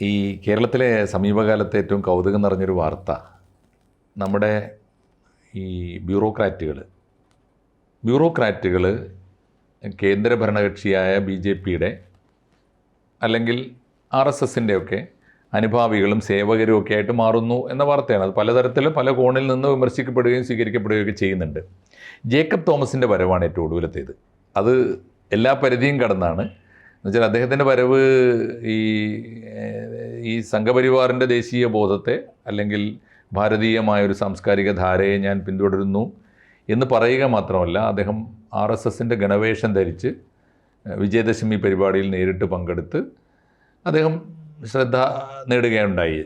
ഈ കേരളത്തിലെ സമീപകാലത്തെ ഏറ്റവും കൗതുകം നിറഞ്ഞൊരു വാർത്ത നമ്മുടെ ഈ ബ്യൂറോക്രാറ്റുകൾ ബ്യൂറോക്രാറ്റുകൾ കേന്ദ്ര ഭരണകക്ഷിയായ ബി ജെ പിയുടെ അല്ലെങ്കിൽ ആർ എസ് എസിന്റെ ഒക്കെ അനുഭാവികളും സേവകരും ഒക്കെ ആയിട്ട് മാറുന്നു എന്ന വാർത്തയാണ്. അത് പലതരത്തിൽ പല കോണിൽ നിന്ന് വിമർശിക്കപ്പെടുകയും സ്വീകരിക്കപ്പെടുകയും ഒക്കെ ചെയ്യുന്നുണ്ട്. ജേക്കബ് തോമസിന്റെ വരവാണ് ഏറ്റവും ഒടുവിലത്തേത്. അത് എല്ലാ പരിധിയും കടന്നാണ് എന്നുവെച്ചാൽ അദ്ദേഹത്തിന്റെ വരവ് ഈ ഈ സംഘപരിവാറിന്റെ ദേശീയ ബോധത്തെ അല്ലെങ്കിൽ ഭാരതീയമായ ഒരു സാംസ്കാരിക ധാരയെ ഞാൻ പിന്തുടരുന്നു എന്ന് പറയുക മാത്രമല്ല അദ്ദേഹം ആർ എസ് എസിന്റെ ഗണവേഷം ധരിച്ച് വിജയദശമി പരിപാടിയിൽ നേരിട്ട് പങ്കെടുത്ത് അദ്ദേഹം ശ്രദ്ധ നേടുകയുണ്ടായി.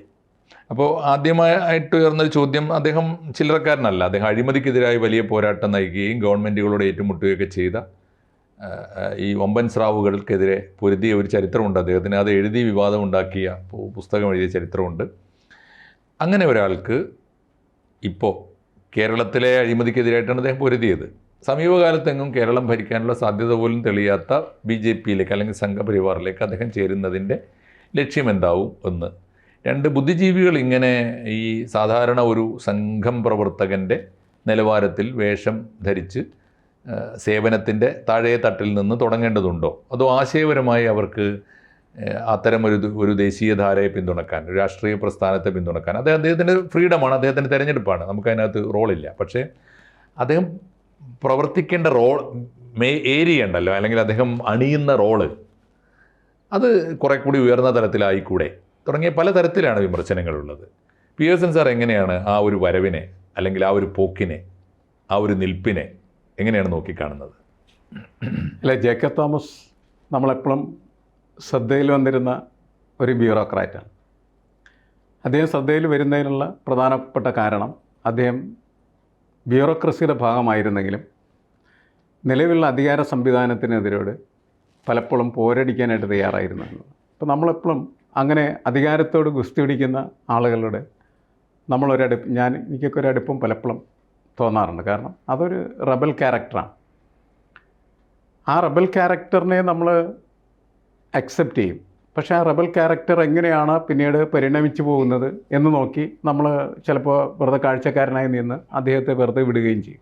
അപ്പോൾ ആദ്യമായിട്ട് ഉയർന്നൊരു ചോദ്യം അദ്ദേഹം ചില്ലറക്കാരനല്ല. അദ്ദേഹം അഴിമതിക്കെതിരായി വലിയ പോരാട്ടം നയിക്കുകയും ഗവൺമെന്റുകളോട് ഏറ്റുമുട്ടുകയൊക്കെ ചെയ്ത ഈ വമ്പൻ സ്രാവുകൾക്കെതിരെ പൊരുതിയ ഒരു ചരിത്രമുണ്ട് അദ്ദേഹത്തിന്. അത് എഴുതി വിവാദം ഉണ്ടാക്കിയ പുസ്തകം എഴുതിയ ചരിത്രമുണ്ട്. അങ്ങനെ ഒരാൾക്ക് ഇപ്പോൾ കേരളത്തിലെ അഴിമതിക്കെതിരായിട്ടാണ് അദ്ദേഹം പൊരുതിയത്. സമീപകാലത്തെങ്ങും കേരളം ഭരിക്കാനുള്ള സാധ്യത പോലും തെളിയാത്ത ബി ജെ പിയിലേക്ക് അല്ലെങ്കിൽ സംഘപരിവാറിലേക്ക് അദ്ദേഹം ചേരുന്നതിന്റെ ലക്ഷ്യമെന്താവും എന്ന്. രണ്ട് ബുദ്ധിജീവികൾ ഇങ്ങനെ ഈ സാധാരണ ഒരു സംഘം പ്രവർത്തകന്റെ നിലവാരത്തിൽ വേഷം ധരിച്ച് സേവനത്തിന്റെ താഴെ തട്ടിൽ നിന്ന് തുടങ്ങേണ്ടതുണ്ടോ? അതോ ആശയപരമായി അവർക്ക് അത്തരം ഒരു ഒരു ദേശീയധാരയെ പിന്തുണക്കാൻ ഒരു രാഷ്ട്രീയ പ്രസ്ഥാനത്തെ പിന്തുണക്കാൻ? അദ്ദേഹം അദ്ദേഹത്തിന്റെ ഫ്രീഡമാണ് അദ്ദേഹത്തിന്റെ തിരഞ്ഞെടുപ്പാണ്. നമുക്ക് അതിനകത്ത് റോളില്ല. പക്ഷേ അദ്ദേഹം പ്രവർത്തിക്കേണ്ട റോൾ മേ ഏരിയ ഉണ്ടല്ലോ അല്ലെങ്കിൽ അദ്ദേഹം അണിയുന്ന റോൾ അത് കുറെ കൂടി ഉയർന്ന തലത്തിലായിക്കൂടെ? തുടങ്ങിയ പല തരത്തിലാണ് വിമർശനങ്ങളുള്ളത്. പിയേഴ്സൺ സാർ എങ്ങനെയാണ് ആ ഒരു വരവിനെ അല്ലെങ്കിൽ ആ ഒരു പോക്കിനെ ആ ഒരു നിൽപ്പിനെ എങ്ങനെയാണ് നോക്കിക്കാണുന്നത് അല്ല ജേക്കബ് തോമസ് നമ്മളെപ്പോഴും ശ്രദ്ധയിൽ വന്നിരുന്ന ഒരു ബ്യൂറോക്രാറ്റാണ് അദ്ദേഹം ശ്രദ്ധയിൽ വരുന്നതിനുള്ള പ്രധാനപ്പെട്ട കാരണം അദ്ദേഹം ബ്യൂറോക്രസിയുടെ ഭാഗമായിരുന്നെങ്കിലും നിലവിലുള്ള അധികാര സംവിധാനത്തിനെതിരോട് പലപ്പോഴും പോരടിക്കാനായിട്ട് തയ്യാറായിരുന്നു. അപ്പോൾ നമ്മളെപ്പോഴും അങ്ങനെ അധികാരത്തോട് ഗുസ്തി പിടിക്കുന്ന ആളുകളുടെ നമ്മളൊരടുപ്പ് ഞാൻ എനിക്കൊക്കെ ഒരടുപ്പം പലപ്പോഴും തോന്നാറുണ്ട്. കാരണം അതൊരു റബൽ ക്യാരക്ടറാണ്. ആ റബൽ ക്യാരക്ടറിനെ നമ്മൾ അക്സെപ്റ്റ് ചെയ്യും. പക്ഷേ ആ റബൽ ക്യാരക്ടർ എങ്ങനെയാണ് പിന്നീട് പരിണമിച്ചു പോകുന്നത് എന്ന് നോക്കി നമ്മൾ ചിലപ്പോൾ വെറുതെ കാഴ്ചക്കാരനായി നിന്ന് അദ്ദേഹത്തെ വെറുതെ വിടുകയും ചെയ്യും.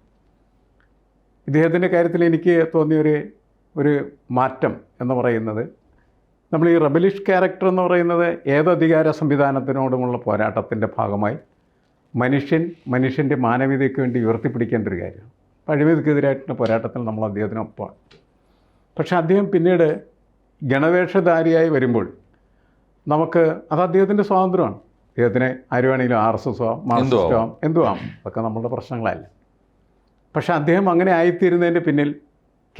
ഇദ്ദേഹത്തിന്റെ കാര്യത്തിൽ എനിക്ക് തോന്നിയൊരു ഒരു മാറ്റം എന്ന് പറയുന്നത് നമ്മൾ ഈ റബലിഷ് ക്യാരക്ടർ എന്ന് പറയുന്നത് ഏത് അധികാര സംവിധാനത്തിനോടുമുള്ള പോരാട്ടത്തിന്റെ ഭാഗമായി മനുഷ്യൻ മനുഷ്യന്റെ മാനവികതയ്ക്ക് വേണ്ടി ഉയർത്തിപ്പിടിക്കേണ്ട ഒരു കാര്യമാണ് അപ്പോൾ അഴിമതിക്കെതിരായിട്ടുള്ള പോരാട്ടത്തിൽ നമ്മൾ അദ്ദേഹത്തിനൊപ്പമാണ് പക്ഷേ അദ്ദേഹം പിന്നീട് ഗണവേഷധാരിയായി വരുമ്പോൾ നമുക്ക് അത് അദ്ദേഹത്തിന്റെ സ്വാതന്ത്ര്യമാണ്. അദ്ദേഹത്തിന് ആര് വേണമെങ്കിലും ആർ എസ് എസ് ആവാം മാർക്സിസ്റ്റ് ആവാം. എന്തു ആവാം. അതൊക്കെ നമ്മളുടെ പ്രശ്നങ്ങളല്ല. പക്ഷെ അദ്ദേഹം അങ്ങനെ ആയിത്തീരുന്നതിന്റെ പിന്നിൽ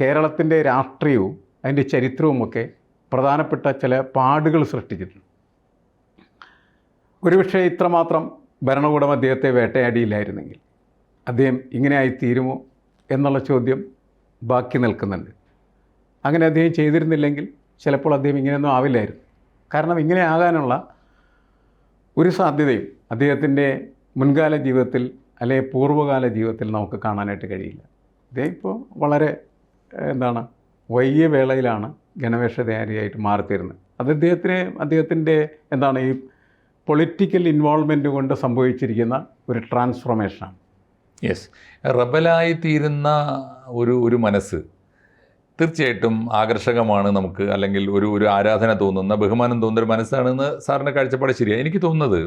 കേരളത്തിന്റെ രാഷ്ട്രീയവും അതിന്റെ ചരിത്രവുമൊക്കെ പ്രധാനപ്പെട്ട ചില പാടുകൾ സൃഷ്ടിച്ചിട്ടുണ്ട്. ഒരുപക്ഷെ ഇത്രമാത്രം ഭരണകൂടം അദ്ദേഹത്തെ വേട്ടയാടിയില്ലായിരുന്നെങ്കിൽ അദ്ദേഹം ഇങ്ങനെയായി തീരുമോ എന്നുള്ള ചോദ്യം ബാക്കി നിൽക്കുന്നുണ്ട്. അങ്ങനെ അദ്ദേഹം ചെയ്തിരുന്നില്ലെങ്കിൽ ചിലപ്പോൾ അദ്ദേഹം ഇങ്ങനെയൊന്നും ആവില്ലായിരുന്നു. കാരണം ഇങ്ങനെ ആകാനുള്ള ഒരു സാധ്യതയും അദ്ദേഹത്തിന്റെ മുൻകാല ജീവിതത്തിൽ അല്ലെങ്കിൽ പൂർവകാല ജീവിതത്തിൽ നമുക്ക് കാണാനായിട്ട് കഴിയില്ല. അദ്ദേഹം ഇപ്പോൾ വളരെ എന്താണ് വൈകിയ വേളയിലാണ് ഗണവേഷധാരിയായിട്ട് മാറിത്തീരുന്നത്. അത് അദ്ദേഹത്തിന് അദ്ദേഹത്തിന്റെ എന്താണ് ഈ പൊളിറ്റിക്കൽ ഇൻവോൾവ്മെന്റ് കൊണ്ട് സംഭവിച്ചിരിക്കുന്ന ഒരു ട്രാൻസ്ഫോർമേഷനാണ്. യെസ് റബലായി തീരുന്ന ഒരു ഒരു മനസ്സ് തീർച്ചയായിട്ടും ആകർഷകമാണ് നമുക്ക് അല്ലെങ്കിൽ ഒരു ഒരു ആരാധന തോന്നുന്ന ബഹുമാനം തോന്നുന്ന ഒരു മനസ്സാണെന്ന് സാറിന്റെ കാഴ്ചപ്പാട് ശരിയാണ് എനിക്ക് തോന്നുന്നത്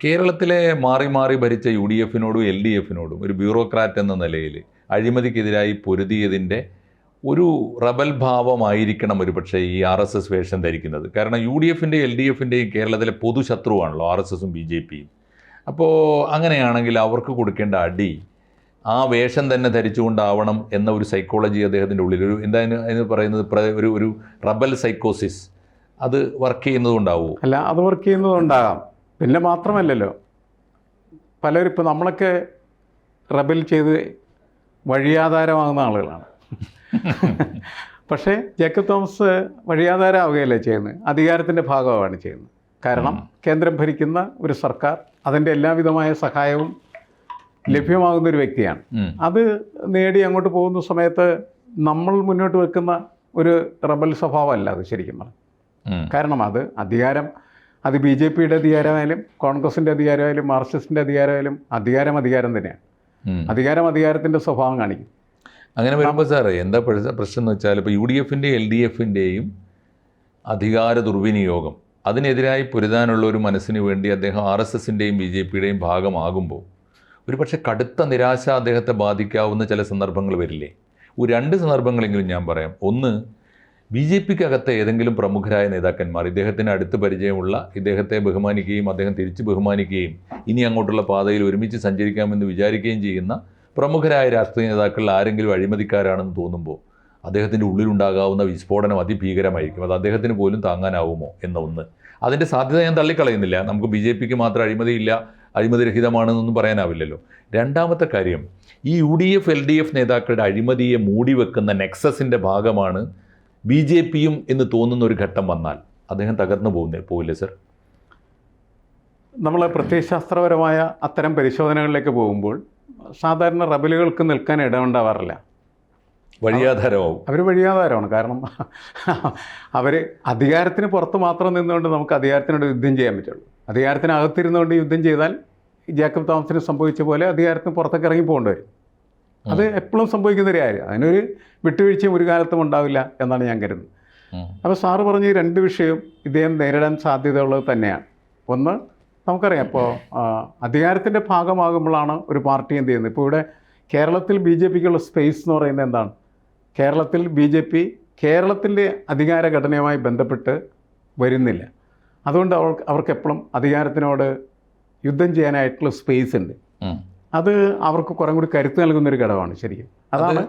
കേരളത്തിലെ മാറി മാറി ഭരിച്ച യു ഡി എഫിനോടും എൽ ഡി എഫിനോടും ഒരു ബ്യൂറോക്രാറ്റ് എന്ന നിലയിൽ അഴിമതിക്കെതിരായി പൊരുതിയതിന്റെ ഒരു റബൽ ഭാവമായിരിക്കണം ഒരുപക്ഷെ ഈ ആർ എസ് എസ് വേഷം ധരിക്കുന്നത്. കാരണം യു ഡി എഫിന്റെയും എൽ ഡി എഫിന്റെയും കേരളത്തിലെ പൊതുശത്രുവാണല്ലോ ആർ എസ് എസും ബി ജെ പിയും. അപ്പോൾ അങ്ങനെയാണെങ്കിൽ അവർക്ക് കൊടുക്കേണ്ട അടി ആ വേഷം തന്നെ ധരിച്ചുകൊണ്ടാവണം എന്ന ഒരു സൈക്കോളജി അദ്ദേഹത്തിന്റെ ഉള്ളിൽ. ഒരു എന്താ അതിന് പറയുന്നത്? ഒരു ഒരു റബൽ സൈക്കോസിസ് അത് വർക്ക് ചെയ്യുന്നതുകൊണ്ടാവുമോ അല്ല അത് വർക്ക് ചെയ്യുന്നതുകൊണ്ടാകാം. പിന്നെ മാത്രമല്ലല്ലോ പലരും ഇപ്പോൾ നമ്മളൊക്കെ റബൽ ചെയ്ത് വഴിയാധാരമാകുന്ന ആളുകളാണ്. പക്ഷേ ജേക്കബ് തോമസ് വഴിയാധാരാവുകയല്ലേ ചെയ്യുന്നത്? അധികാരത്തിന്റെ ഭാഗമാണ് ചെയ്യുന്നത്. കാരണം കേന്ദ്രം ഭരിക്കുന്ന ഒരു സർക്കാർ അതിന്റെ എല്ലാവിധമായ സഹായവും ലഭ്യമാകുന്ന ഒരു വ്യക്തിയാണ്. അത് നേടി അങ്ങോട്ട് പോകുന്ന സമയത്ത് നമ്മൾ മുന്നോട്ട് വെക്കുന്ന ഒരു റബൽ സ്വഭാവമല്ല അത് ശരിക്കും പറഞ്ഞു കാരണം അത് അധികാരം അത് ബി ജെ പിയുടെ അധികാരമായാലും കോൺഗ്രസിന്റെ അധികാരമായാലും മാർക്സിസ്റ്റിന്റെ അധികാരമായാലും അധികാരം അധികാരം തന്നെയാണ്. അധികാരം അധികാരത്തിന്റെ സ്വഭാവം കാണിക്കും. അങ്ങനെ വരുമ്പോൾ സാറേ എന്താ പ്രശ്ന- പ്രശ്നം എന്ന് വെച്ചാൽ ഇപ്പോൾ യു ഡി എഫിന്റെയും എൽ ഡി എഫിന്റെയും അധികാര ദുർവിനിയോഗം അതിനെതിരായി പൊരുതാനുള്ള ഒരു മനസ്സിന് വേണ്ടി അദ്ദേഹം ആർ എസ് എസിന്റെയും ബി ജെ പിയുടെയും ഭാഗമാകുമ്പോൾ ഒരു പക്ഷേ കടുത്ത നിരാശ അദ്ദേഹത്തെ ബാധിക്കാവുന്ന ചില സന്ദർഭങ്ങൾ വരില്ലേ? ഒരു രണ്ട് സന്ദർഭങ്ങളെങ്കിലും ഞാൻ പറയാം. ഒന്ന് ബി ജെ പിക്കകത്തെ ഏതെങ്കിലും പ്രമുഖരായ നേതാക്കന്മാർ ഇദ്ദേഹത്തിന് അടുത്ത് പരിചയമുള്ള ഇദ്ദേഹത്തെ ബഹുമാനിക്കുകയും അദ്ദേഹം തിരിച്ച് ബഹുമാനിക്കുകയും ഇനി അങ്ങോട്ടുള്ള പാതയിൽ ഒരുമിച്ച് സഞ്ചരിക്കാമെന്ന് വിചാരിക്കുകയും ചെയ്യുന്ന പ്രമുഖരായ രാഷ്ട്രീയ നേതാക്കളിൽ ആരെങ്കിലും അഴിമതിക്കാരാണെന്ന് തോന്നുമ്പോൾ അദ്ദേഹത്തിന്റെ ഉള്ളിലുണ്ടാകാവുന്ന വിസ്ഫോടനം അതിഭീകരമായിരിക്കും. അത് അദ്ദേഹത്തിന് പോലും താങ്ങാനാവുമോ എന്ന ഒന്ന്. അതിന്റെ സാധ്യത ഞാൻ തള്ളിക്കളയുന്നില്ല. നമുക്ക് ബി ജെ പിക്ക് മാത്രം അഴിമതിയില്ല അഴിമതിരഹിതമാണെന്നൊന്നും പറയാനാവില്ലല്ലോ. രണ്ടാമത്തെ കാര്യം ഈ U D F L D F നേതാക്കളുടെ അഴിമതിയെ മൂടി വെക്കുന്ന നെക്സസിന്റെ ഭാഗമാണ് ബി ജെ പിയും എന്ന് തോന്നുന്ന ഒരു ഘട്ടം വന്നാൽ അദ്ദേഹം തകർന്നു പോകുന്നേ പോവില്ലേ സർ? നമ്മൾ പ്രത്യയശാസ്ത്രപരമായ അത്തരം പരിശോധനകളിലേക്ക് പോകുമ്പോൾ സാധാരണ റബലുകൾക്ക് നിൽക്കാൻ ഇടമുണ്ടാവാറില്ല. വഴിയാധാരമാവും. അവർ വഴിയാധാരമാണ്. കാരണം അവർ അധികാരത്തിന് പുറത്ത് മാത്രം നിന്നുകൊണ്ട് നമുക്ക് അധികാരത്തിനോട് യുദ്ധം ചെയ്യാൻ പറ്റുള്ളൂ. അധികാരത്തിനകത്തിരുന്നുകൊണ്ട് യുദ്ധം ചെയ്താൽ ജാക്കബ് തോമസിന് സംഭവിച്ച പോലെ അധികാരത്തിന് പുറത്തേക്ക് ഇറങ്ങി പോകേണ്ടി വരും. അത് എപ്പോഴും സംഭവിക്കുന്ന ഒരു കാര്യം. അതിനൊരു വിട്ടുവീഴ്ചയും ഒരു കാലത്തും ഉണ്ടാവില്ല എന്നാണ് ഞാൻ കരുതുന്നത്. അപ്പോൾ സാറ് പറഞ്ഞ ഈ രണ്ട് വിഷയവും ഇദ്ദേഹം നേരിടാൻ സാധ്യതയുള്ളത് തന്നെയാണ്. ഒന്ന് നമുക്കറിയാം ഇപ്പോൾ അധികാരത്തിന്റെ ഭാഗമാകുമ്പോഴാണ് ഒരു പാർട്ടി എന്ത് ചെയ്യുന്നത്? ഇപ്പോൾ ഇവിടെ കേരളത്തിൽ ബി ജെ പിക്കുള്ള സ്പേസ് എന്ന് പറയുന്നത് എന്താണ്? കേരളത്തിൽ ബി ജെ പി കേരളത്തിന്റെ അധികാര ഘടനയുമായി ബന്ധപ്പെട്ട് വരുന്നില്ല. അതുകൊണ്ട് അവർക്ക് അവർക്ക് എപ്പോഴും അധികാരത്തിനോട് യുദ്ധം ചെയ്യാനായിട്ടുള്ള സ്പേസ് ഉണ്ട്. അത് അവർക്ക് കുറേ കൂടി കരുത്ത് നൽകുന്നൊരു ഘടകമാണ് ശരിക്കും. അതാണ്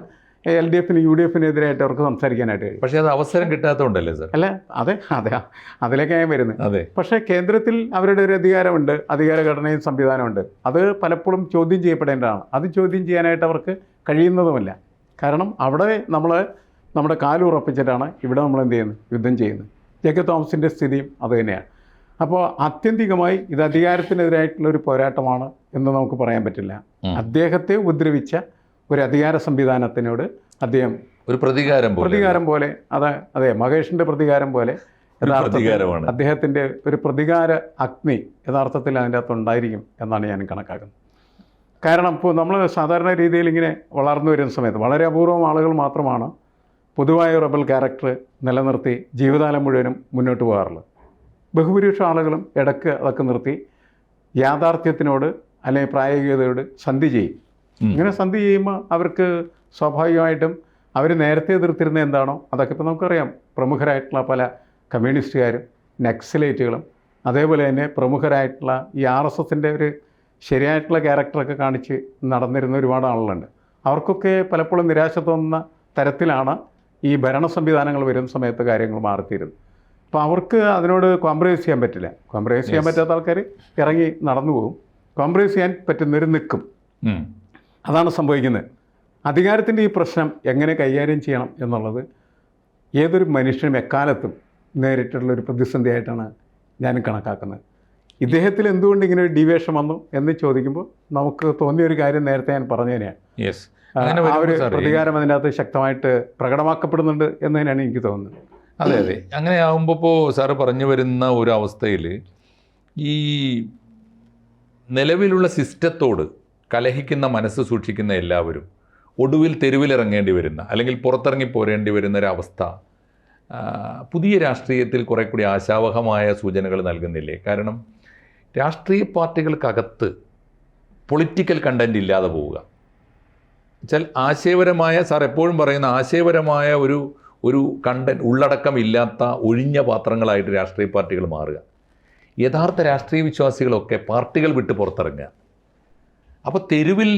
എൽ ഡി എഫിന് യു ഡി എഫിനെതിരായിട്ട് അവർക്ക് സംസാരിക്കാനായിട്ട് കഴിയും. പക്ഷേ അത് അവസരം കിട്ടാത്തതുകൊണ്ടല്ലേ സാർ? അല്ല അതെ അതെ അതിലേക്കാണ് ഞാൻ വരുന്നത് അതെ. പക്ഷേ കേന്ദ്രത്തിൽ അവരുടെ ഒരു അധികാരമുണ്ട് അധികാര ഘടനയും സംവിധാനമുണ്ട് അത് പലപ്പോഴും ചോദ്യം ചെയ്യപ്പെടേണ്ടതാണ്. അത് ചോദ്യം ചെയ്യാനായിട്ട് അവർക്ക് കഴിയുന്നതുമല്ല. കാരണം അവിടെ നമ്മൾ നമ്മുടെ കാലുറപ്പിച്ചിട്ടാണ് ഇവിടെ നമ്മൾ എന്ത് ചെയ്യുന്നത്? യുദ്ധം ചെയ്യുന്നത്. ജേക്കബ് തോമസിന്റെ സ്ഥിതിയും അത് തന്നെയാണ്. അപ്പോൾ ആത്യന്തികമായി ഇത് അധികാരത്തിനെതിരായിട്ടുള്ള ഒരു പോരാട്ടമാണ് എന്ന് നമുക്ക് പറയാൻ പറ്റില്ല. അദ്ദേഹത്തെ ഉപദ്രവിച്ച ഒരു അധികാര സംവിധാനത്തിനോട് അദ്ദേഹം ഒരു പ്രതികാരം പ്രതികാരം പോലെ അത് അതെ മഹേഷിന്റെ പ്രതികാരം പോലെ യഥാർത്ഥമാണ് അദ്ദേഹത്തിന്റെ ഒരു പ്രതികാര അഗ്നി യഥാർത്ഥത്തിൽ അതിന്റെ അകത്ത് ഉണ്ടായിരിക്കും എന്നാണ് ഞാൻ കണക്കാക്കുന്നത്. കാരണം ഇപ്പോൾ നമ്മൾ സാധാരണ രീതിയിൽ ഇങ്ങനെ വളർന്നു വരുന്ന സമയത്ത് വളരെ അപൂർവം ആളുകൾ മാത്രമാണ് പൊതുവായ റബൽ ക്യാരക്ടർ നിലനിർത്തി ജീവിതകാലം മുഴുവനും മുന്നോട്ട് പോകാറുള്ളത്. ബഹുഭൂരിപക്ഷം ആളുകളും ഇടയ്ക്ക് അതൊക്കെ നിർത്തി യാഥാർത്ഥ്യത്തിനോട് അല്ലെങ്കിൽ പ്രായോഗികതയോട് സന്ധി ചെയ്യും. ഇങ്ങനെ സന്ധി ചെയ്യുമ്പോൾ അവർക്ക് സ്വാഭാവികമായിട്ടും അവർ നേരത്തെ എതിർത്തിരുന്ന എന്താണോ അതൊക്കെ ഇപ്പോൾ നമുക്കറിയാം. പ്രമുഖരായിട്ടുള്ള പല കമ്മ്യൂണിസ്റ്റുകാരും നക്സലേറ്റുകളും അതേപോലെ തന്നെ പ്രമുഖരായിട്ടുള്ള ഈ ആർ എസ് എസിന്റെ ഒരു ശരിയായിട്ടുള്ള ക്യാരക്ടറൊക്കെ കാണിച്ച് നടന്നിരുന്ന ഒരുപാട് ആളുകളുണ്ട്. അവർക്കൊക്കെ പലപ്പോഴും നിരാശ തോന്നുന്ന തരത്തിലാണ് ഈ ഭരണ സംവിധാനങ്ങൾ വരുന്ന സമയത്ത് കാര്യങ്ങൾ മാറിത്തീരുന്നത്. അപ്പോൾ അവർക്ക് അതിനോട് കോംപ്രമൈസ് ചെയ്യാൻ പറ്റില്ല. കോംപ്രമൈസ് ചെയ്യാൻ. പറ്റാത്ത ആൾക്കാർ ഇറങ്ങി നടന്നു പോകും. കോംപ്രമൈസ് ചെയ്യാൻ പറ്റുന്നവർ നിൽക്കും. അതാണ് സംഭവിക്കുന്നത്. അധികാരത്തിന്റെ ഈ പ്രശ്നം എങ്ങനെ കൈകാര്യം ചെയ്യണം എന്നുള്ളത് ഏതൊരു മനുഷ്യനും എക്കാലത്തും നേരിട്ടുള്ള ഒരു പ്രതിസന്ധിയായിട്ടാണ് ഞാൻ കണക്കാക്കുന്നത്. ഇദ്ദേഹത്തിൽ എന്തുകൊണ്ട് ഇങ്ങനെ ഒരു ഡീവേഷൻ വന്നു എന്ന് ചോദിക്കുമ്പോൾ നമുക്ക് തോന്നിയ ഒരു കാര്യം നേരത്തെ ഞാൻ പറഞ്ഞു തന്നെയാണ്. യെസ് ആ, ഒരു പ്രതികാരം അതിനകത്ത് ശക്തമായിട്ട് പ്രകടമാക്കപ്പെടുന്നുണ്ട് എന്ന് തന്നെയാണ് എനിക്ക് തോന്നുന്നത്. അതെ അതെ. അങ്ങനെ ആകുമ്പോൾ ഇപ്പോൾ സാറ് പറഞ്ഞു വരുന്ന ഒരു അവസ്ഥയിൽ ഈ നിലവിലുള്ള സിസ്റ്റത്തോട് കലഹിക്കുന്ന മനസ്സ് സൂക്ഷിക്കുന്ന എല്ലാവരും ഒടുവിൽ തെരുവിലിറങ്ങേണ്ടി വരുന്ന അല്ലെങ്കിൽ പുറത്തിറങ്ങി പോരേണ്ടി വരുന്ന ഒരവസ്ഥ പുതിയ രാഷ്ട്രീയത്തിൽ കുറെ കൂടി ആശാവഹമായ സൂചനകൾ നൽകുന്നില്ലേ? കാരണം രാഷ്ട്രീയ പാർട്ടികൾക്കകത്ത് പൊളിറ്റിക്കൽ കണ്ടന്റ് ഇല്ലാതെ പോവുക. വെച്ചാൽ ആശയപരമായ സാർ എപ്പോഴും പറയുന്ന ആശയപരമായ ഒരു ഒരു കണ്ടന്റ് ഉള്ളടക്കം ഇല്ലാത്ത ഒഴിഞ്ഞ പാത്രങ്ങളായിട്ട് രാഷ്ട്രീയ പാർട്ടികൾ മാറുക. യഥാർത്ഥ രാഷ്ട്രീയ വിശ്വാസികളൊക്കെ പാർട്ടികൾ വിട്ട് പുറത്തിറങ്ങുക. അപ്പോൾ തെരുവിൽ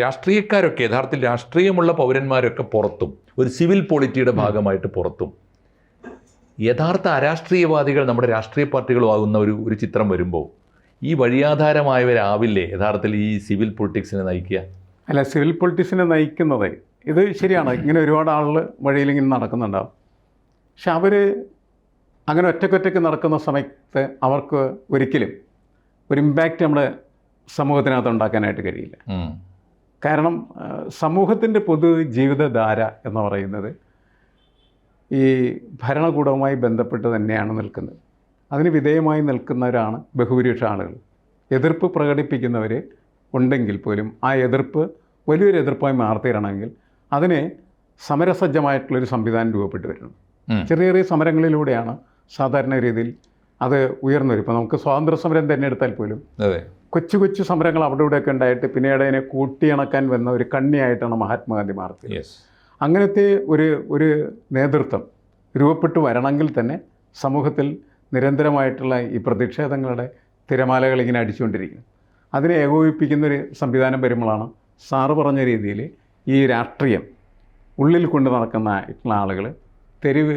രാഷ്ട്രീയക്കാരൊക്കെ യഥാർത്ഥത്തിൽ രാഷ്ട്രീയമുള്ള പൗരന്മാരൊക്കെ പുറത്തും ഒരു സിവിൽ പോളിറ്റിയുടെ ഭാഗമായിട്ട് പുറത്തും. യഥാർത്ഥ അരാഷ്ട്രീയവാദികൾ നമ്മുടെ രാഷ്ട്രീയ പാർട്ടികളുമാകുന്ന ഒരു ഒരു ചിത്രം വരുമ്പോൾ ഈ വഴിയാധാരമായവരാവില്ലേ? യഥാർത്ഥത്തിൽ ഈ സിവിൽ പൊളിറ്റിക്സിനെ നയിക്കുക? അല്ല സിവിൽ പൊളിറ്റിക്സിനെ നയിക്കുന്നത് ഇത് ശരിയാണ്. ഇങ്ങനെ ഒരുപാട് ആളുകൾ വഴിയിൽ ഇങ്ങനെ നടക്കുന്നുണ്ടാവും. പക്ഷെ അവർ അങ്ങനെ ഒറ്റക്കൊറ്റയ്ക്ക് നടക്കുന്ന സമയത്ത് അവർക്ക് ഒരിക്കലും ഒരു ഇമ്പാക്റ്റ് നമ്മുടെ സമൂഹത്തിനകത്ത് ഉണ്ടാക്കാനായിട്ട് കഴിയില്ല. കാരണം സമൂഹത്തിന്റെ പൊതു ജീവിതധാര എന്ന് പറയുന്നത് ഈ ഭരണകൂടവുമായി ബന്ധപ്പെട്ട് തന്നെയാണ് നിൽക്കുന്നത്. അതിന് വിധേയമായി നിൽക്കുന്നവരാണ് ബഹുഭൂരിപക്ഷ ആളുകൾ. എതിർപ്പ് പ്രകടിപ്പിക്കുന്നവർ ഉണ്ടെങ്കിൽ പോലും ആ എതിർപ്പ് വലിയൊരു എതിർപ്പായി മാറത്തിരണമെങ്കിൽ അതിനെ സമരസജ്ജമായിട്ടുള്ളൊരു സംവിധാനം രൂപപ്പെട്ടു വരുന്നു ചെറിയ ചെറിയ സമരങ്ങളിലൂടെയാണ് സാധാരണ രീതിയിൽ അത് ഉയർന്നു വരും. ഇപ്പോൾ നമുക്ക് സ്വാതന്ത്ര്യ സമരം തന്നെ എടുത്താൽ പോലും കൊച്ചു കൊച്ചു സമരങ്ങൾ അവിടെ ഇവിടെയൊക്കെ ഉണ്ടായിട്ട് പിന്നീട് അതിനെ കൂട്ടിയിണക്കാൻ വന്ന ഒരു കണ്ണിയായിട്ടാണ് മഹാത്മാഗാന്ധി മാറിയത് അങ്ങനത്തെ ഒരു ഒരു നേതൃത്വം രൂപപ്പെട്ടു വരണമെങ്കിൽ തന്നെ സമൂഹത്തിൽ നിരന്തരമായിട്ടുള്ള ഈ പ്രതിഷേധങ്ങളുടെ തിരമാലകൾ ഇങ്ങനെ അടിച്ചുകൊണ്ടിരിക്കുന്നു. അതിനെ ഏകോപിപ്പിക്കുന്നൊരു സംവിധാനം വരുമ്പോഴാണ് സാറ് പറഞ്ഞ രീതിയിൽ ഈ രാഷ്ട്രീയം ഉള്ളിൽ കൊണ്ട് നടക്കുന്ന ആളുകൾ തെരുവ്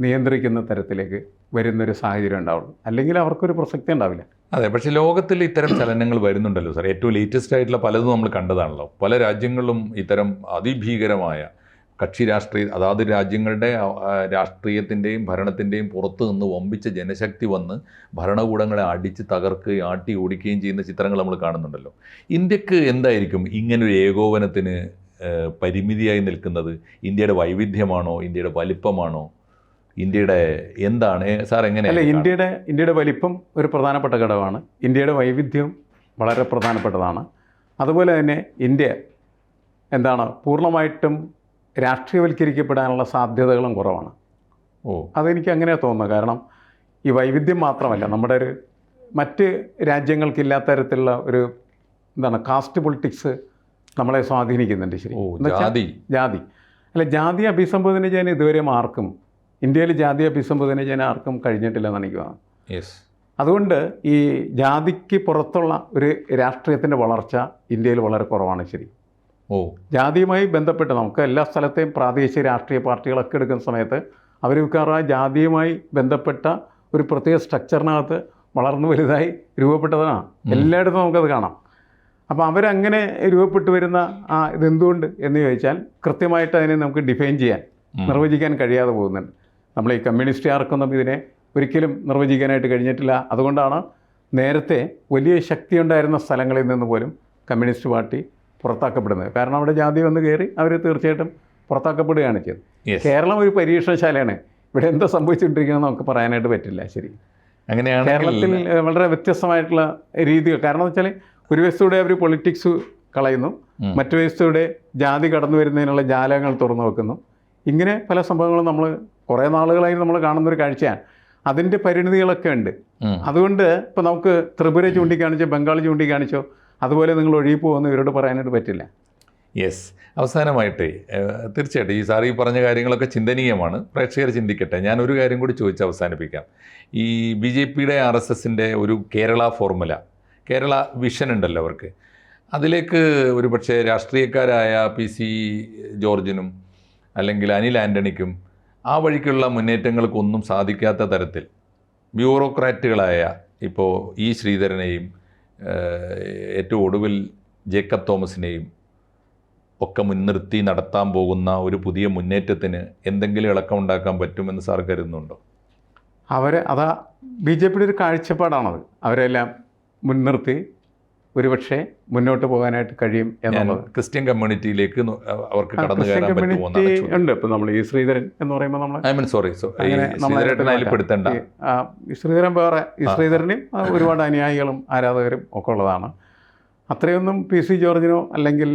നിയന്ത്രിക്കുന്ന തരത്തിലേക്ക് വരുന്നൊരു സാഹചര്യം ഉണ്ടാവുള്ളൂ. അല്ലെങ്കിൽ അവർക്കൊരു പ്രസക്തി ഉണ്ടാവില്ല. അതെ പക്ഷേ ലോകത്തിൽ ഇത്തരം ചലനങ്ങൾ വരുന്നുണ്ടല്ലോ സാർ ഏറ്റവും ലേറ്റസ്റ്റ് ആയിട്ടുള്ള പലതും നമ്മൾ കണ്ടതാണല്ലോ. പല രാജ്യങ്ങളിലും ഇത്തരം അതിഭീകരമായ കക്ഷി രാഷ്ട്രീയ അതാത് രാജ്യങ്ങളുടെ രാഷ്ട്രീയത്തിന്റെയും ഭരണത്തിന്റെയും പുറത്തു നിന്ന് വമ്പിച്ച ജനശക്തി വന്ന് ഭരണകൂടങ്ങളെ അടിച്ച് തകർക്കുകയും ആട്ടി ഓടിക്കുകയും ചെയ്യുന്ന ചിത്രങ്ങൾ നമ്മൾ കാണുന്നുണ്ടല്ലോ. ഇന്ത്യയ്ക്ക് എന്തായിരിക്കും ഇങ്ങനൊരു ഏകോപനത്തിന് പരിമിതിയായി നിൽക്കുന്നത്? ഇന്ത്യയുടെ വൈവിധ്യമാണോ? ഇന്ത്യയുടെ വലിപ്പമാണോ? ഇന്ത്യയുടെ എന്താണ്? സാർ എങ്ങനെ അല്ല ഇന്ത്യയുടെ ഇന്ത്യയുടെ വലിപ്പം ഒരു പ്രധാനപ്പെട്ട ഘടകമാണ്. ഇന്ത്യയുടെ വൈവിധ്യം വളരെ പ്രധാനപ്പെട്ടതാണ്. അതുപോലെ തന്നെ ഇന്ത്യ എന്താണ് പൂർണമായിട്ടും രാഷ്ട്രീയവൽക്കരിക്കപ്പെടാനുള്ള സാധ്യതകളും കുറവാണ്. ഓ. അതെനിക്ക് അങ്ങനെ തോന്നുന്നു. കാരണം ഈ വൈവിധ്യം മാത്രമല്ല നമ്മുടെ ഒരു മറ്റ് രാജ്യങ്ങൾക്കില്ലാത്ത തരത്തിലുള്ള ഒരു എന്താണ് കാസ്റ്റ് പൊളിറ്റിക്സ് നമ്മളെ സ്വാധീനിക്കുന്നുണ്ട് ശരി. ജാതി. ജാതി. അല്ല ജാതി അഭിസംബോധന ചെയ്യാൻ ഇതുവരെ ആർക്കും ഇന്ത്യയിൽ ജാതി അഭിസംബോധന ചെയ്യാൻ ആർക്കും കഴിഞ്ഞിട്ടില്ലെന്ന് എനിക്ക് തോന്നുന്നത് യെസ് അതുകൊണ്ട് ഈ ജാതിക്ക് പുറത്തുള്ള ഒരു രാഷ്ട്രീയത്തിന്റെ വളർച്ച ഇന്ത്യയിൽ വളരെ കുറവാണ് ശരി. ഓ. ജാതിയുമായി ബന്ധപ്പെട്ട് നമുക്ക് എല്ലാ സ്ഥലത്തെയും പ്രാദേശിക രാഷ്ട്രീയ പാർട്ടികളൊക്കെ എടുക്കുന്ന സമയത്ത് അവർ മിക്കവാറും ജാതിയുമായി ബന്ധപ്പെട്ട ഒരു പ്രത്യേക സ്ട്രക്ചറിനകത്ത് വളർന്നു വലുതായി രൂപപ്പെട്ടതാണ്. എല്ലായിടത്തും നമുക്കത് കാണാം. അപ്പോൾ അവരങ്ങനെ രൂപപ്പെട്ടു വരുന്ന ആ ഇതെന്തുകൊണ്ട് എന്ന് ചോദിച്ചാൽ കൃത്യമായിട്ട് അതിനെ നമുക്ക് ഡിഫൈൻ ചെയ്യാൻ നിർവചിക്കാൻ കഴിയാതെ പോകുന്നുണ്ട്. നമ്മൾ ഈ കമ്മ്യൂണിസ്റ്റുകാർക്കൊന്നും ഇതിനെ ഒരിക്കലും നിർവചിക്കാനായിട്ട് കഴിഞ്ഞിട്ടില്ല. അതുകൊണ്ടാണ് നേരത്തെ വലിയ ശക്തി ഉണ്ടായിരുന്ന സ്ഥലങ്ങളിൽ നിന്ന് പോലും കമ്മ്യൂണിസ്റ്റ് പാർട്ടി പുറത്താക്കപ്പെടുന്നത്. കാരണം അവിടെ ജാതി വന്ന് കയറി അവർ തീർച്ചയായിട്ടും പുറത്താക്കപ്പെടുകയാണ് ചെയ്തത്. കേരളം ഒരു പരീക്ഷണശാലയാണ്. ഇവിടെ എന്താ സംഭവിച്ചുകൊണ്ടിരിക്കുന്നത് നമുക്ക് പറയാനായിട്ട് പറ്റില്ല ശരി. അങ്ങനെയാണ് കേരളത്തിൽ വളരെ വ്യത്യസ്തമായിട്ടുള്ള രീതികൾ. കാരണം എന്ന് വെച്ചാൽ ഒരു വശത്തൂടെ അവർ പൊളിറ്റിക്സ് കളയുന്നു. മറ്റു വശത്തൂടെ ജാതി കടന്നു വരുന്നതിനുള്ള ജാലകങ്ങൾ തുറന്നു വെക്കുന്നു. ഇങ്ങനെ പല സംഭവങ്ങളും നമ്മൾ കുറേ നാളുകളായി നമ്മൾ കാണുന്ന ഒരു കാഴ്ചയാണ്. അതിന്റെ പരിണിതികളൊക്കെ ഉണ്ട്. അതുകൊണ്ട് ഇപ്പോൾ നമുക്ക് ത്രിപുര ചൂണ്ടിക്കാണിച്ചോ ബംഗാൾ ചൂണ്ടിക്കാണിച്ചോ അതുപോലെ നിങ്ങൾ ഒഴുകി പോകുമെന്ന് ഇവരോട് പറയാനായിട്ട് പറ്റില്ല. യെസ് അവസാനമായിട്ട് തീർച്ചയായിട്ടും ഈ സാർ ഈ പറഞ്ഞ കാര്യങ്ങളൊക്കെ ചിന്തനീയമാണ്. പ്രേക്ഷകർ ചിന്തിക്കട്ടെ. ഞാൻ ഒരു കാര്യം കൂടി ചോദിച്ച് അവസാനിപ്പിക്കാം. ഈ ബി ജെ പിയുടെ ആർ എസ് എസിന്റെ ഒരു കേരള ഫോർമുല കേരള വിഷൻ ഉണ്ടല്ലോ അവർക്ക്. അതിലേക്ക് ഒരു പക്ഷേ രാഷ്ട്രീയക്കാരായ പി സി ജോർജിനും അല്ലെങ്കിൽ അനിൽ ആന്റണിക്കും ആ വഴിക്കുള്ള മുന്നേറ്റങ്ങൾക്കൊന്നും സാധിക്കാത്ത തരത്തിൽ ബ്യൂറോക്രാറ്റുകളായ ഇപ്പോൾ ഇ ശ്രീധരനെയും ഏറ്റവും ഒടുവിൽ ജേക്കബ് തോമസിനെയും ഒക്കെ മുൻനിർത്തി നടത്താൻ പോകുന്ന ഒരു പുതിയ മുന്നേറ്റത്തിന് എന്തെങ്കിലും ഇളക്കം ഉണ്ടാക്കാൻ പറ്റുമെന്ന് സാർ കരുതുന്നുണ്ടോ? അവർ അതാ ബി ജെ പിയുടെ ഒരു കാഴ്ചപ്പാടാണത്. അവരെല്ലാം മുൻനിർത്തി ഒരുപക്ഷെ മുന്നോട്ട് പോകാനായിട്ട് കഴിയും എന്നുള്ളത്. ക്രിസ്ത്യൻ കമ്മ്യൂണിറ്റിയിലേക്ക് അവർക്ക് കടന്നു കയറാൻ പറ്റുമോ ഉണ്ട്. ഇപ്പം നമ്മൾ ഈ ശ്രീധരൻ എന്ന് പറയുമ്പോൾ നമ്മൾ ഐ മീൻ സോറി പെടുത്തണ്ട. ശ്രീധരൻ വേറെ ഈ ശ്രീധരനും ഒരുപാട് അനുയായികളും ആരാധകരും ഒക്കെ ഉള്ളതാണ്. അത്രയൊന്നും പി സി ജോർജിനോ അല്ലെങ്കിൽ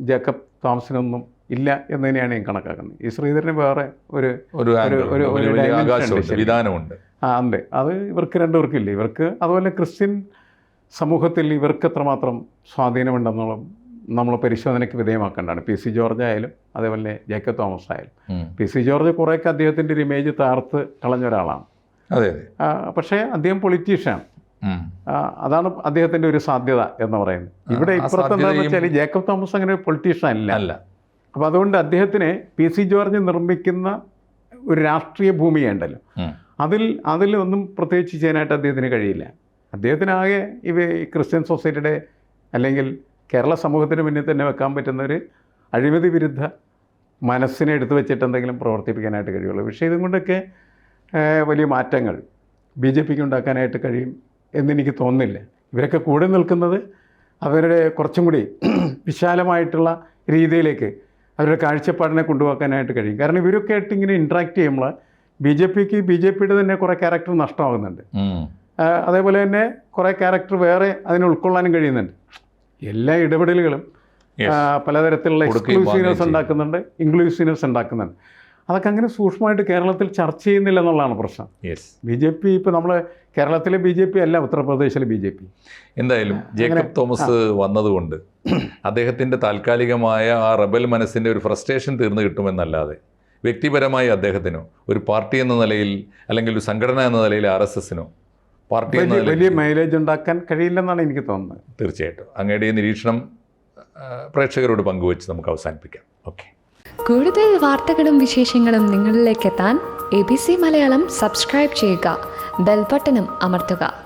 ജേക്കബ് തോമസിനൊന്നും ഇല്ല എന്ന് തന്നെയാണ് ഞാൻ കണക്കാക്കുന്നത്. ഈ ശ്രീധരന് വേറെ ഒരു ഒരു ഒരു-. വിധാനമുണ്ട്. ആ അതെ അത് ഇവർക്ക് രണ്ടുപേർക്കും ഇല്ല ഇവർക്ക് അതുപോലെ ക്രിസ്ത്യൻ സമൂഹത്തിൽ ഇവർക്ക് എത്രമാത്രം സ്വാധീനമുണ്ടെന്നുള്ള നമ്മൾ പരിശോധനയ്ക്ക് വിധേയമാക്കേണ്ടതാണ്. പി സി ജോർജ് ആയാലും അതേപോലെ ജേക്കബ് തോമസ് ആയാലും. പി സി ജോർജ് കുറേയൊക്കെ അദ്ദേഹത്തിന്റെ ഒരു ഇമേജ് താർത്ത് കളഞ്ഞ ഒരാളാണ്. അതെ പക്ഷേ അദ്ദേഹം പൊളിറ്റീഷ്യാണ് അതാണ് അദ്ദേഹത്തിന്റെ ഒരു സാധ്യത എന്ന് പറയുന്നത്. ഇവിടെ ഇപ്പുറത്ത് എന്താണെന്ന് വെച്ചാൽ ജേക്കബ് തോമസ് അങ്ങനെ ഒരു പൊളിറ്റീഷ്യൻ അല്ല. അല്ല. അപ്പോൾ അതുകൊണ്ട് അദ്ദേഹത്തിന് പി സി ജോർജ് നിർമ്മിക്കുന്ന ഒരു രാഷ്ട്രീയ ഭൂമിയുണ്ടല്ലോ അതിൽ അതിൽ അതിലൊന്നും പ്രത്യേകിച്ച് ചെയ്യാനായിട്ട് അദ്ദേഹത്തിന് കഴിയില്ല. അദ്ദേഹത്തിനാകെ ഇവ ക്രിസ്ത്യൻ സൊസൈറ്റിയുടെ അല്ലെങ്കിൽ കേരള സമൂഹത്തിന് മുന്നിൽ തന്നെ വെക്കാൻ പറ്റുന്ന ഒരു അഴിമതി വിരുദ്ധ മനസ്സിനെ എടുത്തു വെച്ചിട്ട് എന്തെങ്കിലും പ്രവർത്തിപ്പിക്കാനായിട്ട് കഴിയുള്ളൂ. പക്ഷേ ഇതും കൊണ്ടൊക്കെ വലിയ മാറ്റങ്ങൾ ബി ജെ പിക്ക് ഉണ്ടാക്കാനായിട്ട് കഴിയും എന്നെനിക്ക് തോന്നുന്നില്ല. ഇവരൊക്കെ കൂടെ നിൽക്കുന്നത് അവരുടെ കുറച്ചും കൂടി വിശാലമായിട്ടുള്ള രീതിയിലേക്ക് അവരുടെ കാഴ്ചപ്പാടിനെ കൊണ്ടുപോകാനായിട്ട് കഴിയും. കാരണം ഇവരൊക്കെ ആയിട്ട് ഇങ്ങനെ ഇൻട്രാക്ട് ചെയ്യുമ്പോൾ ബി ജെ പിക്ക് ബി ജെ പിയുടെ തന്നെ കുറേ ക്യാരക്ടർ നഷ്ടമാകുന്നുണ്ട്. അതേപോലെ തന്നെ കുറേ ക്യാരക്ടർ വേറെ അതിനെ ഉൾക്കൊള്ളാനും കഴിയുന്നുണ്ട്. എല്ലാ ഇടപെടലുകളും പലതരത്തിലുള്ള എക്സ്ക്ലൂസീവ്നെസ് ഉണ്ടാക്കുന്നുണ്ട് ഇൻക്ലൂസീവ്നെസ് ഉണ്ടാക്കുന്നുണ്ട്. അതൊക്കെ അങ്ങനെ സൂക്ഷ്മമായിട്ട് കേരളത്തിൽ ചർച്ച ചെയ്യുന്നില്ല എന്നുള്ളതാണ് പ്രശ്നം. യെസ് ബി ജെ പി ഇപ്പോൾ നമ്മൾ കേരളത്തിലെ ബി ജെ പി അല്ല ഉത്തർപ്രദേശിലെ ബി ജെ പി. എന്തായാലും ജേക്കബ് തോമസ് വന്നതുകൊണ്ട് അദ്ദേഹത്തിന്റെ താൽക്കാലികമായ ആ റബൽ മനസ്സിന്റെ ഒരു ഫ്രസ്ട്രേഷൻ തീർന്നു കിട്ടുമെന്നല്ലാതെ വ്യക്തിപരമായി അദ്ദേഹത്തിനോ ഒരു പാർട്ടി എന്ന നിലയിൽ അല്ലെങ്കിൽ ഒരു സംഘടന എന്ന നിലയിൽ ആർ എസ് എസിനോ പാർട്ടി വലിയ മൈലേജ് ഉണ്ടാക്കാൻ കഴിയില്ലെന്നാണ് എനിക്ക് തോന്നുന്നത്. തീർച്ചയായിട്ടും. അങ്ങയുടെ ഈ നിരീക്ഷണം പ്രേക്ഷകരോട് പങ്കുവച്ച് നമുക്ക് അവസാനിപ്പിക്കാം. ഓക്കെ. കൂടുതൽ വാർത്തകളും വിശേഷങ്ങളും നിങ്ങളിലേക്ക് എത്താൻ A B C Malayalam subscribe ചെയ്യുക ബെൽബട്ടനും അമർത്തുക.